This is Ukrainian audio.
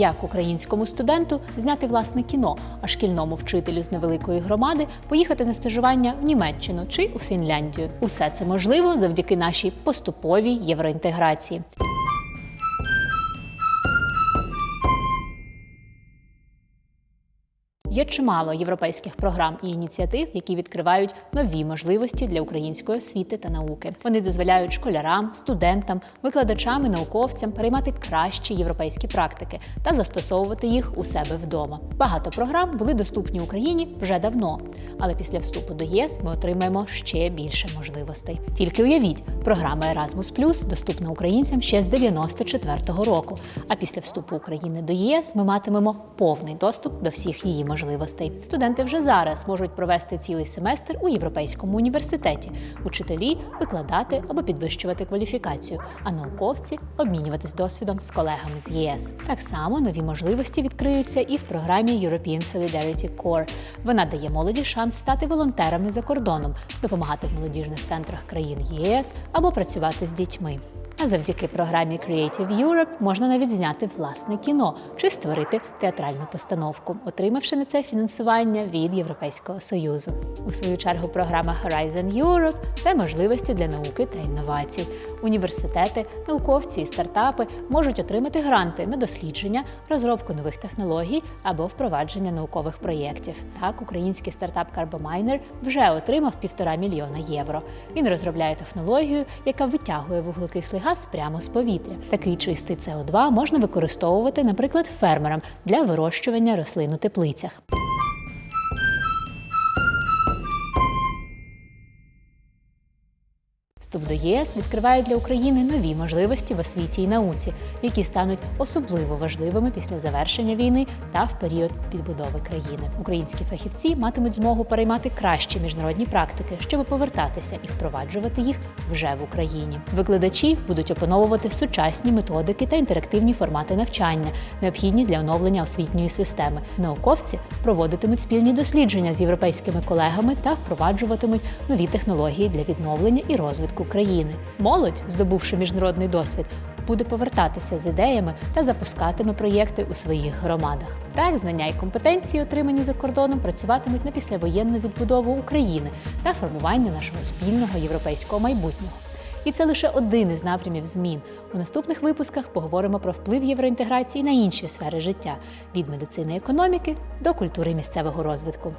як українському студенту зняти власне кіно, а шкільному вчителю з невеликої громади поїхати на стажування в Німеччину чи у Фінляндію. Усе це можливо завдяки нашій поступовій євроінтеграції. Є чимало європейських програм і ініціатив, які відкривають нові можливості для української освіти та науки. Вони дозволяють школярам, студентам, викладачам і науковцям переймати кращі європейські практики та застосовувати їх у себе вдома. Багато програм були доступні Україні вже давно, але після вступу до ЄС ми отримаємо ще більше можливостей. Тільки уявіть, програма Erasmus доступна українцям ще з 94-го року. А після вступу України до ЄС ми матимемо повний доступ до всіх її можливостей. Студенти вже зараз можуть провести цілий семестр у європейському університеті, учителі викладати або підвищувати кваліфікацію, а науковці обмінюватись досвідом з колегами з ЄС. Так само нові можливості відкриються і в програмі European Solidarity Corps. Вона дає молоді шанс стати волонтерами за кордоном, допомагати в молодіжних центрах країн ЄС або працювати з дітьми. А завдяки програмі Creative Europe можна навіть зняти власне кіно чи створити театральну постановку, отримавши на це фінансування від Європейського союзу. У свою чергу програма Horizon Europe – це можливості для науки та інновацій. Університети, науковці і стартапи можуть отримати гранти на дослідження, розробку нових технологій або впровадження наукових проєктів. Так, український стартап Carbominer вже отримав півтора мільйона євро. Він розробляє технологію, яка витягує вуглекислий газ прямо з повітря. Такий чистий СО2 можна використовувати, наприклад, фермерам для вирощування рослин у теплицях. Вступ до ЄС відкриває для України нові можливості в освіті і науці, які стануть особливо важливими після завершення війни та в період підбудови країни. Українські фахівці матимуть змогу переймати кращі міжнародні практики, щоб повертатися і впроваджувати їх вже в Україні. Викладачі будуть опановувати сучасні методики та інтерактивні формати навчання, необхідні для оновлення освітньої системи. Науковці проводитимуть спільні дослідження з європейськими колегами та впроваджуватимуть нові технології для відновлення і розвитку країни. Молодь, здобувши міжнародний досвід, буде повертатися з ідеями та запускатиме проєкти у своїх громадах. Так, знання і компетенції, отримані за кордоном, працюватимуть на післявоєнну відбудову України та формування нашого спільного європейського майбутнього. І це лише один із напрямів змін. У наступних випусках поговоримо про вплив євроінтеграції на інші сфери життя від медицини і економіки до культури місцевого розвитку.